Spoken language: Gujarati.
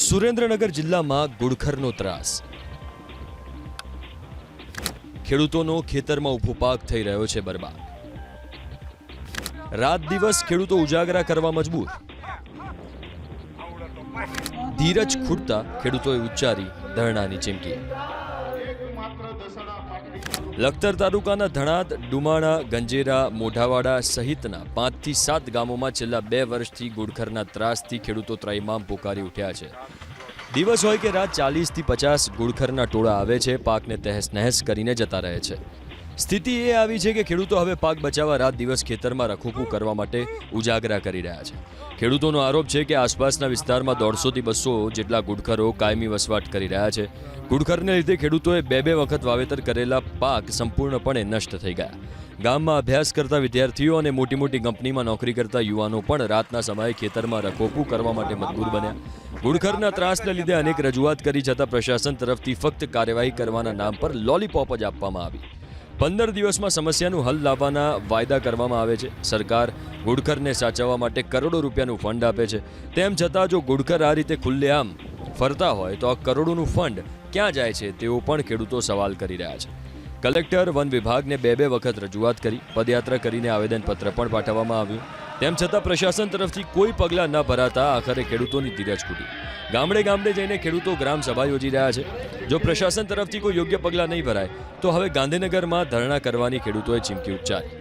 સુરેન્દ્રનગર જિલ્લામાં ગુડખરનો ત્રાસ. ખેડૂતોનો ખેતરમાં ઊભો પાક થઈ રહ્યો છે બરબાદ. રાત દિવસ ખેડૂતો ઉજાગરા કરવા મજબૂર. ધીરજ ખૂટતા ખેડૂતોએ ઉચ્ચારી ધરણાની ચીમકી. લખતર તાલુકાના ધણાદ, ડુમાણા, ગંજેરા, મોઢાવાડા સહિતના પાંચથી સાત ગામોમાં છેલ્લા બે વર્ષથી ગુડખરના ત્રાસથી ખેડૂતો ત્રાઈમામ પોકારી ઉઠ્યા છે. દિવસ હોય કે રાત ચાલીસથી પચાસ ગુડખરના ટોળા આવે છે, પાકને તહેસ નહેસ કરીને જતા રહે છે. સ્થિતિ એ આવી છે કે ખેડૂતો હવે પાક બચાવવા રાત દિવસ ખેતરમાં રખોપું કરવા માટે ઉજાગરા કરી રહ્યા છે. ખેડૂતોનો આરોપ છે કે આસપાસના વિસ્તારમાં દોઢસોથી બસો જેટલા ગુડખરો કાયમી વસવાટ કરી રહ્યા છે. ગુડખરને લીધે ખેડૂતોએ બે બે વખત વાવેતર કરેલા પાક સંપૂર્ણપણે નષ્ટ થઈ ગયા. ગામમાં અભ્યાસ કરતા વિદ્યાર્થીઓ અને મોટી મોટી કંપનીમાં નોકરી કરતા યુવાનો પણ રાતના સમયે ખેતરમાં રખોપું કરવા માટે મજબૂર બન્યા. ગુડખરના ત્રાસને લીધે અનેક રજૂઆત કરી જતા પ્રશાસન તરફથી ફક્ત કાર્યવાહી કરવાના નામ પર લોલીપોપ જ આપવામાં આવી. પંદર દિવસમાં સમસ્યાનું હલ લાવવાના વાયદા કરવામાં આવે છે. સરકાર ગુડખરને સાચવવા માટે કરોડો રૂપિયાનું ફંડ આપે છે. તેમ છતાં જો ગુડખર આ રીતે ખુલ્લેઆમ ફરતા હોય તો આ કરોડોનું ફંડ ક્યાં જાય છે તેવો પણ ખેડૂતો સવાલ કરી રહ્યા છે. કલેક્ટર વન વિભાગને બે બે વખત રજૂઆત કરી, પદયાત્રા કરીને આવેદનપત્ર પણ પાઠવવામાં આવ્યું. તેમ છતાં પ્રશાસન તરફથી કોઈ પગલાં ન ભરાતા આખરે ખેડૂતોની ધીરજ ખૂટી. ગામડે ગામડે જઈને ખેડૂતો ગ્રામ સભા યોજી રહ્યા છે. જો પ્રશાસન તરફથી કોઈ યોગ્ય પગલાં નહીં ભરાય, તો હવે ગાંધીનગરમાં ધરણા કરવાની ખેડૂતોએ ચીમકી ઉચ્ચારી.